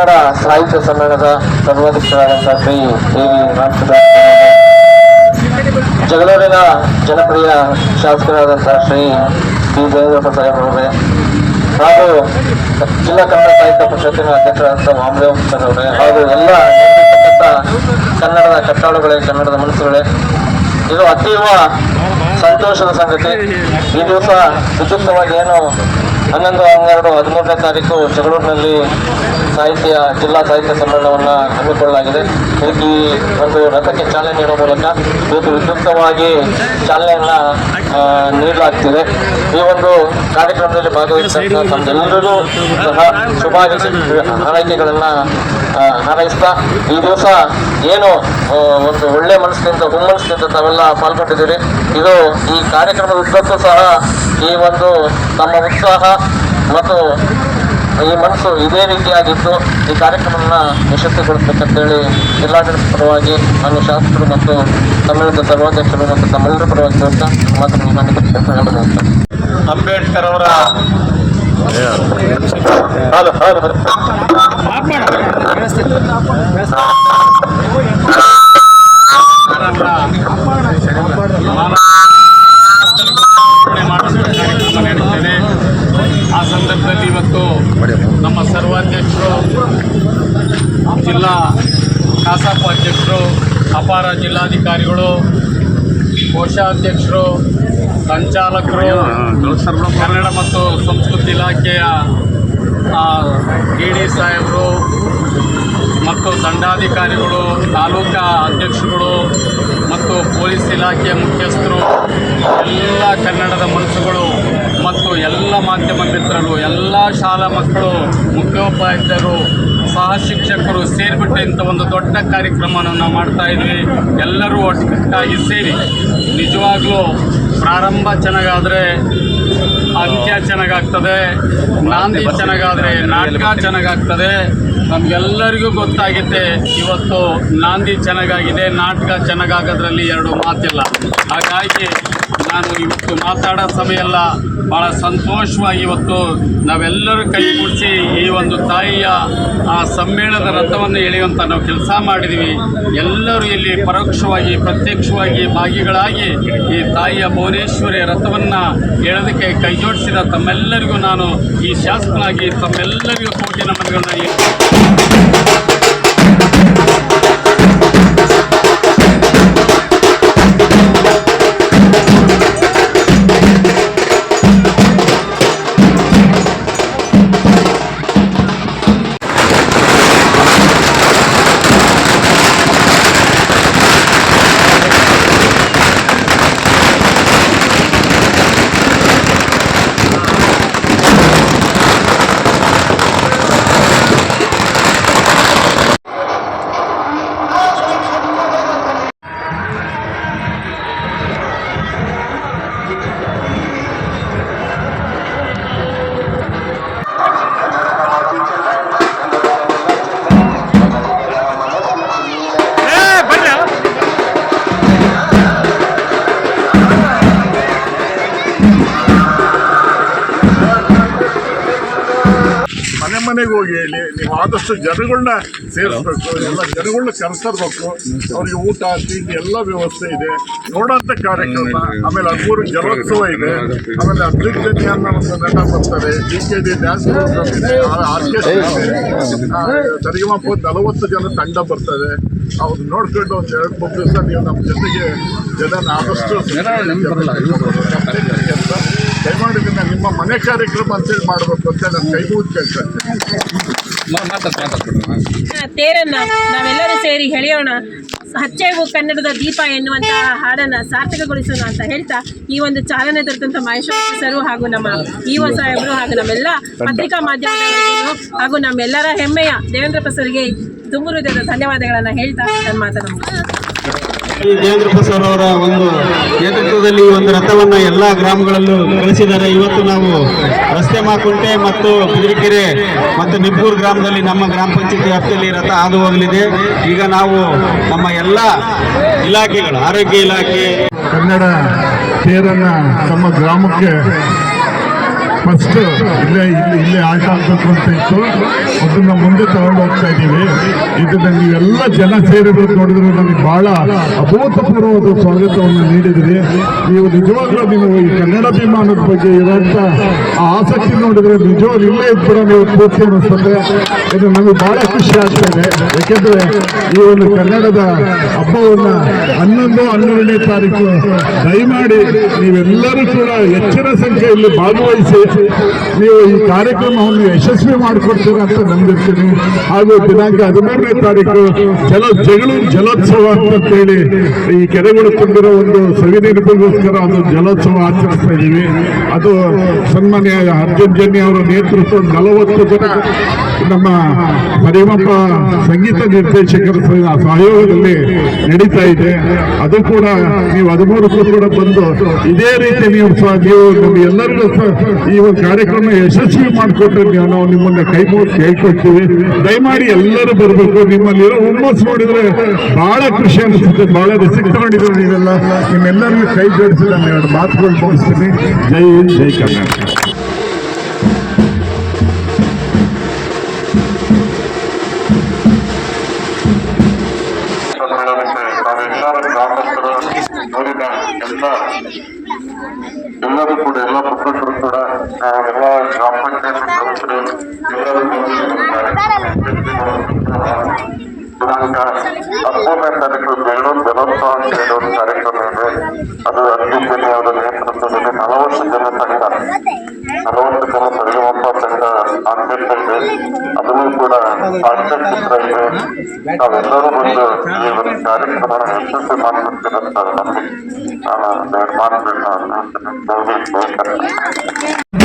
ಕನ್ನಡ ಸಾಹಿತ್ಯ ಸಮ್ಮೇಳನದ ಸರ್ವಾಧ್ಯಕ್ಷರಾದಂತಹ ಶ್ರೀ ಕೆ ವಿ ರಾಮಚಂದ್ರ ಜಗಳೂರಿನ ಜನಪ್ರಿಯ ಶಾಸಕರಾದಂತಹ ಶ್ರೀ ಪಿ ಜಯೇಂದ್ರಪ್ಪ ಸಾಹೇಬರವರೇ ಹಾಗೂ ಜಿಲ್ಲಾ ಕನ್ನಡ ಸಾಹಿತ್ಯ ಪರಿಷತ್ತಿನ ಅಧ್ಯಕ್ಷರಾದಂತಹ ವಾಮದೇವ್ ಸರ್ ಅವರೇ ಹಾಗೂ ಎಲ್ಲ ಕನ್ನಡದ ಕಟ್ಟಾಳುಗಳೇ ಕನ್ನಡದ ಮನಸ್ಸುಗಳೇ. ಇದು ಅತೀವ ಸಂತೋಷದ ಸಂಗತಿ. ಈ ದಿವಸ ವಿದ್ಯುಕ್ತವಾಗಿ ಏನು ಹನ್ನೊಂದು ಹನ್ನೆರಡು ಹದಿಮೂರನೇ ತಾರೀಕು ಜಗಳೂರಿನಲ್ಲಿ ಸಾಹಿತ್ಯ, ಜಿಲ್ಲಾ ಸಾಹಿತ್ಯ ಸಮ್ಮೇಳನವನ್ನು ಹಮ್ಮಿಕೊಳ್ಳಲಾಗಿದೆ. ಇದಕ್ಕೆ ಒಂದು ರಥಕ್ಕೆ ಚಾಲನೆ ನೀಡುವ ಮೂಲಕ ಇವತ್ತು ವಿದ್ಯುಕ್ತವಾಗಿ ಚಾಲನೆಯನ್ನು ನೀಡಲಾಗ್ತಿದೆ. ಈ ಒಂದು ಕಾರ್ಯಕ್ರಮದಲ್ಲಿ ಭಾಗವಹಿಸಿದಂತಹ ತಮ್ಮೆಲ್ಲರಿಗೂ ಸಹ ಶುಭಾಶಯ, ಹಾರೈಕೆಗಳನ್ನು ಹಾರೈಸ್ತಾ ಈ ದಿವಸ ಏನು ಒಂದು ಒಳ್ಳೆ ಮನಸ್ಸಿನಿಂದ, ಹುಮ್ಮನಸ್ಸಿನಿಂದ ತಾವೆಲ್ಲ ಪಾಲ್ಗೊಂಡಿದ್ದೀರಿ. ಇದು ಈ ಕಾರ್ಯಕ್ರಮದ ಉದ್ದಕ್ಕೂ ಸಹ ಈ ಒಂದು ತಮ್ಮ ಉತ್ಸಾಹ ಮತ್ತು ಈ ಮನಸ್ಸು ಇದೇ ರೀತಿಯಾಗಿದ್ದು ಈ ಕಾರ್ಯಕ್ರಮವನ್ನು ಯಶಸ್ವಿಗೊಳಿಸಬೇಕಂತೇಳಿ ಜಿಲ್ಲಾಡಳಿತ ಪರವಾಗಿ ನಾನು ಶಾಸಕರು ಮತ್ತು ಸಮ್ಮೇಳನದ ಸರ್ವಾಧ್ಯಕ್ಷರು ಮತ್ತು ತಮ್ಮೆಲ್ಲರ ಪರವಾಗಿ ಅಂತ ಮಾತನ್ನು ನಾನು ಅಂಬೇಡ್ಕರ್ ಅವರ ಹಲೋ ಹೌದು ಹೌದು ಕಾರ್ಯಕ್ರಮ ನಡೀತದೆ ಆ ಸಂದರ್ಭದಲ್ಲಿ ಇವತ್ತು ನಮ್ಮ ಸರ್ವಾಧ್ಯಕ್ಷರು ಜಿಲ್ಲಾ ಕಸಾಪ ಅಧ್ಯಕ್ಷರು ಅಪಾರ ಜಿಲ್ಲಾಧಿಕಾರಿಗಳು ಕೋಶಾಧ್ಯಕ್ಷರು ಸಂಚಾಲಕರು ಕನ್ನಡ ಮತ್ತು ಸಂಸ್ಕೃತಿ ಇಲಾಖೆಯ ಡಿ ಡಿ ಸಾಹೇಬರು ಮತ್ತು ದಂಡಾಧಿಕಾರಿಗಳು ತಾಲೂಕಾ ಅಧ್ಯಕ್ಷರುಗಳು ಮತ್ತು ಪೊಲೀಸ್ ಇಲಾಖೆಯ ಮುಖ್ಯಸ್ಥರು ಎಲ್ಲ ಕನ್ನಡದ ಮನಸ್ಸುಗಳು ಮತ್ತು ಎಲ್ಲ ಮಾಧ್ಯಮ ಮಿತ್ರರು ಎಲ್ಲ ಶಾಲಾ ಮಕ್ಕಳು ಮುಖ್ಯೋಪಾಧ್ಯಾಯರು ಸಹ ಶಿಕ್ಷಕರು ಸೇರಿಬಿಟ್ಟು ಇಂಥ ಒಂದು ದೊಡ್ಡ ಕಾರ್ಯಕ್ರಮವನ್ನು ನಾವು ಮಾಡ್ತಾ ಇದ್ವಿ. ಎಲ್ಲರೂ ಒಟ್ಟಾಗಿ ಸೇರಿ. ನಿಜವಾಗ್ಲೂ ಪ್ರಾರಂಭ ಚೆನ್ನಾಗಾದರೆ ಅಂತ್ಯ ಚೆನ್ನಾಗಾಗ್ತದೆ, ನಾಂದಿ ಚೆನ್ನಾಗಾದರೆ ನಾಟಕ ಚೆನ್ನಾಗಾಗ್ತದೆ. ನಮಗೆಲ್ಲರಿಗೂ ಗೊತ್ತಾಗುತ್ತೆ ಇವತ್ತು ನಾಂದಿ ಚೆನ್ನಾಗಾಗಿದೆ, ನಾಟಕ ಚೆನ್ನಾಗಾಗೋದ್ರಲ್ಲಿ ಎರಡು ಮಾತಿಲ್ಲ. ಹಾಗಾಗಿ ನಾನು ಇವತ್ತು ಮಾತಾಡೋ ಸಮಯ ಎಲ್ಲ ಭಾಳ ಸಂತೋಷವಾಗಿ ಇವತ್ತು ನಾವೆಲ್ಲರೂ ಕೈಗೂಡಿಸಿ ಈ ಒಂದು ತಾಯಿಯ ಆ ಸಮ್ಮೇಳನದ ರಥವನ್ನು ಎಳೆಯುವಂಥ ನಾವು ಕೆಲಸ ಮಾಡಿದ್ದೀವಿ ಎಲ್ಲರೂ ಇಲ್ಲಿ ಪರೋಕ್ಷವಾಗಿ, ಪ್ರತ್ಯಕ್ಷವಾಗಿ ಭಾಗಿಗಳಾಗಿ ಈ ತಾಯಿಯ ಭುವನೇಶ್ವರಿಯ ರಥವನ್ನು ಎಳೆದಕ್ಕೆ ಕೈ ಜೋಡಿಸಿದ ತಮ್ಮೆಲ್ಲರಿಗೂ ನಾನು ಈ ಶಾಸಕನಾಗಿ ತಮ್ಮೆಲ್ಲರಿಗೂ ಕೋಟಿ ನಮನಗಳನ್ನು ಮನೆಗೆ ಹೋಗಿ ಹೇಳಿ ನೀವು ಆದಷ್ಟು ಜನಗಳನ್ನ ಸೇರಿಸ್ಬೇಕು. ಎಲ್ಲ ಜನಗಳನ್ನ ಕರೆಸರ್ಬೇಕು ಅವ್ರಿಗೆ ಊಟ ತಿಂಡಿ ಎಲ್ಲ ವ್ಯವಸ್ಥೆ ಇದೆ. ನೋಡೋಂಥ ಕಾರ್ಯಕ್ರಮ. ಆಮೇಲೆ ಹದಿಮೂರು ಜಲೋತ್ಸವ ಇದೆ. ಆಮೇಲೆ ಅಭಿವೃದ್ಧಿ ಅನ್ನೋ ಒಂದು ನಟ ಬರ್ತಾರೆ ಡಿ ಕೆ ಡಿ ಡ್ಯಾನ್ಸ್ ಇದೆ. ಆರ್ಕೆಸ್ಟ್ರಾ ಇದೆ. ಆ, ನಲವತ್ತು ಜನ ತಂಡ ಬರ್ತದೆ. ಅವ್ರು ನೋಡ್ಕೊಂಡು ಒಂದು ಎರಡು ಮೂರು ದಿವಸ ನೀವು ನಮ್ಮ ಜೊತೆಗೆ ಜನ ಆದಷ್ಟು ದಯಮಾಡಿ ಇದನ್ನ ನಿಮ್ಮ ಮನೆ ಕಾರ್ಯಕ್ರಮ ಅಂತೇಳಿ ಮಾಡಬೇಕು ಅಂತ ನಾನು ಕೈ ಮುಗಿದು ಕೇಳ್ತೇನೆ ತೇರನ್ನ ನಾವೆಲ್ಲರೂ ಸೇರಿ ಎಳೆಯೋಣ ಹಚ್ಚೆಗೂ ಕನ್ನಡದ ದೀಪ ಎನ್ನುವಂತಹ ಹಾಡನ್ನ ಸಾರ್ಥಕಗೊಳಿಸೋಣ ಅಂತ ಹೇಳ್ತಾ ಈ ಒಂದು ಚಾಲನೆ ದೊರೆತಂತ ಮಹೇಶ್ವರ ಸರು ಹಾಗೂ ನಮ್ಮ ಇಒ ಸಾಹೇಬರು ಹಾಗೂ ನಮ್ಮೆಲ್ಲ ಪತ್ರಿಕಾ ಮಾಧ್ಯಮದವರು ಹಾಗೂ ನಮ್ಮೆಲ್ಲರ ಹೆಮ್ಮೆಯ ದೇವೇಂದ್ರ ಪ್ರಸರಿಗೆ ತುಂಬ ಹೃದಯದ ಧನ್ಯವಾದಗಳನ್ನ ಹೇಳ್ತಾ ನನ್ನ ಮಾತನ್ನು ಈ ದೇವೇಂದ್ರ ಪ್ರಸಾದ್ ಅವರ ಒಂದು ನೇತೃತ್ವದಲ್ಲಿ ಒಂದು ರಥವನ್ನು ಎಲ್ಲ ಗ್ರಾಮಗಳಲ್ಲೂ ಕಳಿಸಿದ್ದಾರೆ. ಇವತ್ತು ನಾವು ರಸ್ತೆ ಮಾಕುಂಟೆ ಮತ್ತು ಬಿದಿರಿಕೆರೆ ಮತ್ತು ನಿಬ್ಬೂರು ಗ್ರಾಮದಲ್ಲಿ ನಮ್ಮ ಗ್ರಾಮ ಪಂಚಾಯತಿ ವ್ಯಾಪ್ತಿಯಲ್ಲಿ ರಥ ಹಾದು ಹೋಗಲಿದೆ. ಈಗ ನಾವು ನಮ್ಮ ಎಲ್ಲ ಇಲಾಖೆಗಳು, ಆರೋಗ್ಯ ಇಲಾಖೆ, ಕನ್ನಡ ತೇರನ್ನ ನಮ್ಮ ಗ್ರಾಮಕ್ಕೆ ಫಸ್ಟ್ ಇಲ್ಲೇ, ಇಲ್ಲಿ, ಇಲ್ಲೇ ಆಟ ಆಡ್ಬೇಕು ಅಂತ ಇತ್ತು. ಅದನ್ನ ಮುಂದೆ ತಗೊಂಡು ಹೋಗ್ತಾ ಇದ್ದೀವಿ. ಇದನ್ನ ಎಲ್ಲ ಜನ ಸೇರಿರೋದು ನೋಡಿದ್ರೆ ನನಗೆ ಬಹಳ ಅಭೂತಪೂರ್ವವಾದ ಸ್ವಾಗತವನ್ನು ನೀಡಿದ್ರಿ ನೀವು ನಿಜವಾಗ್ಲೂ ನೀವು ಈ ಕನ್ನಡ ಅಭಿಮಾನದ ಬಗ್ಗೆ ಆ ಆಸಕ್ತಿ ನೋಡಿದ್ರೆ ನಿಜವಾಗ್ಲೂ ಇಲ್ಲೇ ಕೂಡ ನೀವು ಪೂರ್ತಿ ಅನಿಸ್ತದೆ ಇದು ನಮಗೆ ಬಹಳ ಖುಷಿ ಆಗ್ತಾ ಇದೆ. ಯಾಕೆಂದ್ರೆ ಈ ಒಂದು ಕನ್ನಡದ ಹಬ್ಬವನ್ನ ಹನ್ನೊಂದು, ಹನ್ನೆರಡನೇ ತಾರೀಕು ದಯಮಾಡಿ ನೀವೆಲ್ಲರೂ ಕೂಡ ಹೆಚ್ಚಿನ ಸಂಖ್ಯೆಯಲ್ಲಿ ಭಾಗವಹಿಸಿ ನೀವು ಈ ಕಾರ್ಯಕ್ರಮವನ್ನು ಯಶಸ್ವಿ ಮಾಡಿಕೊಡ್ತೀರಾ ಅಂತ ನಂಬಿರ್ತೀನಿ. ಹಾಗೂ ದಿನಾಂಕ ಹದಿಮೂರನೇ ತಾರೀಕು ಜಲ ಜಗಳು ಜಲೋತ್ಸವ ಅಂತ ಹೇಳಿ ಈ ಕೆರೆಗಳು ತುಂಬಿರೋ ಒಂದು ಸವಿನೆನಪಿಗೋಸ್ಕರ ಒಂದು ಜಲೋತ್ಸವ ಆಚರಿಸ್ತಾ ಇದ್ದೀವಿ. ಅದು ಸನ್ಮಾನ್ಯ ಅರ್ಜುನ್ ಜನ್ಯ ಅವರ ನೇತೃತ್ವ ನಲವತ್ತು ಜನ ನಮ್ಮ ಮರಿಮಪ್ಪ ಸಂಗೀತ ನಿರ್ದೇಶಕರ ಸಹ- ಸಹಯೋಗದಲ್ಲಿ ನಡೀತಾ ಇದೆ. ಅದು ಕೂಡ ನೀವು ಹದಿಮೂರಕ್ಕೂ ಕೂಡ ಬಂದು ಇದೇ ರೀತಿ ನೀವು ನೀವು ನಮ್ಮ ಎಲ್ಲರಿಗೂ ಸಹ ಈ ಒಂದು ಕಾರ್ಯಕ್ರಮ ಯಶಸ್ವಿ ಮಾಡಿಕೊಟ್ರೆ ನೀವು ನಾವು ನಿಮ್ಮನ್ನ ಕೈ ಮುಗಿದು ಕೇಳ್ಕೊಳ್ತೀವಿ ದಯಮಾಡಿ ಎಲ್ಲರೂ ಬರಬೇಕು. ನಿಮ್ಮಲ್ಲಿರೋ ಹುಮ್ಮಸ್ ನೋಡಿದ್ರೆ ಬಹಳ ಖುಷಿ ಅನಿಸುತ್ತೆ ಬಹಳ ರಿಸಿಕ್ ತಗೊಂಡಿದ್ರು ನೀವೆಲ್ಲ. ನಿಮ್ಮೆಲ್ಲರಿಗೂ ಕೈ ಜೋಡಿಸಿ ನಾನು ಎರಡು ಮಾತುಗಳು ಮುಗಿಸ್ತೀನಿ. ಜೈ ಹಿಂದ್ ಜೈ ಕರ್ನಾಟಕ. ಎಲ್ಲರೂ ಕೂಡ ಎಲ್ಲ ಮುಖಂಡರು ದಿನಾಂಕ ಹದಿಮೂರನೇ ತಾರೀಕು ಬೆಂಗಳೂರು ಜಲೋತ್ಸವ ಅಂತ ಹೇಳಿ ಒಂದು ಕಾರ್ಯಕ್ರಮ ಇದೆ ಅದು ಅರ್ಜುನ್ ಅವರ ನೇತೃತ್ವದಲ್ಲಿ ನಲವತ್ತು ಜನ ತಂಡ ನಲವತ್ತು ಜನ ಸರಿಗಮಪ್ಪ ತಂಡ ಆಗ್ತಾ ಇದೆ ಅದನ್ನು ಕೂಡ ಸಾಕ್ಷ್ಯಚಿತ್ರ ಇದೆ ನಾವೆಲ್ಲರೂ ಬಂದು ಈ ಒಂದು ಕಾರ್ಯಕ್ರಮ ಯಶಸ್ವಿ ಮಾಡ್ಕೊಡ್ತೀರಂತ ನಂಬಿ ನಾನು ಎರಡು ಮಾತುಗಳನ್ನ ಹೇಳ್ತೀನಿ.